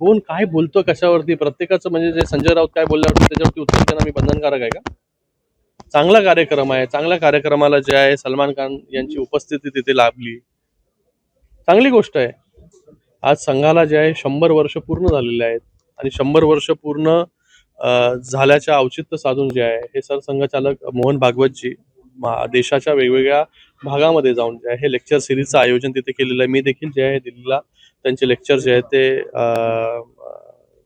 कोण काय बोलतो कशावरती? प्रत्येकाचं म्हणजे जे संजय राऊत काय बोलल्यावरती त्याच्यावरती उत्तर देणं मी बंधनकारक आहे का? चांगला कार्यक्रम आहे. चांगल्या कार्यक्रमाला जे आहे सलमान खान यांची उपस्थिती तिथे लाभली. चांगली गोष्ट आहे. आज संघाला जे आहे शंभर वर्ष पूर्ण झालेले आहेत. आणि शंभर वर्ष पूर्ण झाल्याच्या औचित्य साधून जे आहे हे सरसंघचालक मोहन भागवतजी देशाच्या वेगवेगळ्या भागामध्ये जाऊन जे आहे हे लेक्चर सिरीजचं आयोजन तिथे केलेलं आहे. मी देखील जे आहे दिल्लीला त्यांचे लेक्चर जे आहे ते अ,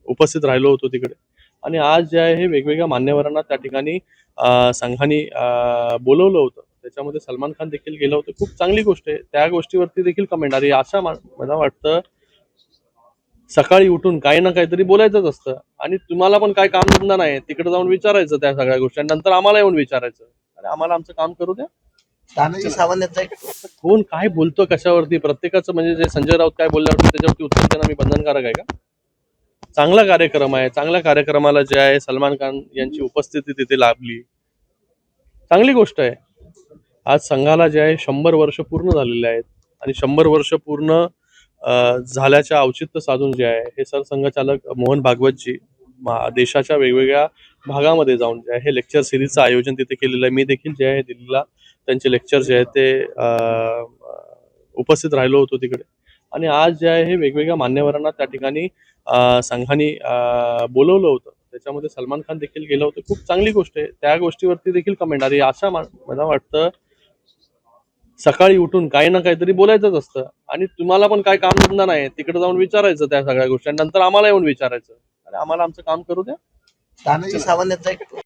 उपस्थित राहिलो होतो तिकडे. आणि आज जे आहे हे वेगवेगळ्या मान्यवरांना त्या ठिकाणी संघाने अ, बोलवलं होतं. त्याच्यामध्ये सलमान खान देखील गेलं होतं. खूप चांगली गोष्ट आहे. त्या गोष्टीवरती देखील कमेंट आली. अशा मला वाटतं सकाळी उठून काही ना काहीतरी बोलायचंच असतं. आणि तुम्हाला पण काय काम धंदा नाही तिकडे जाऊन विचारायचं त्या सगळ्या गोष्टी. आणि नंतर आम्हाला येऊन विचारायचं. आणि आम्हाला आमचं काम करू द्या. तानाजी सावंत यांचा एक कोण काय बोलतो कशावरती? प्रत्येकाचं म्हणजे जे संजय राऊत काय बोलल्यावरती त्याच्यावरती उत्तर देणं मी बंधनकारक आहे का? चांगला कार्यक्रम आहे. चांगल्या कार्यक्रमाला जे आहे सलमान खान यांची उपस्थिती तिथे लाभली. चांगली गोष्ट आहे. आज संघाला जे आहे शंभर वर्ष पूर्ण झालेले आहेत. आणि शंभर वर्ष पूर्ण झाल्याच्या औचित्य साधून जे आहे हे सरसंघचालक मोहन भागवतजी देशाच्या वेगवेगळ्या भागामध्ये जाऊन जे आहे हे लेक्चर सिरीजचं आयोजन तिथे केलेलं आहे. मी देखील जे आहे दिल्लीला त्यांचे लेक्चर जे आहे ते उपस्थित राहिलो होतो तिकडे. आणि आज जे आहे हे वेगवेगळ्या मान्यवरांना त्या ठिकाणी संघाने बोलवलं होतं. त्याच्यामध्ये सलमान खान देखील गेलं होतं. खूप चांगली गोष्ट आहे. त्या गोष्टीवरती देखील कमेंट आली. अशा मा- मला वाटतं सकाळी उठून काही ना काहीतरी बोलायचंच असतं. आणि तुम्हाला पण काय काम धंदा नाही. तिकडे जाऊन विचारायचं त्या सगळ्या गोष्टी. आणि नंतर आम्हाला येऊन विचारायचं. अरे आम्हाला आमचं काम करू द्या. सावंत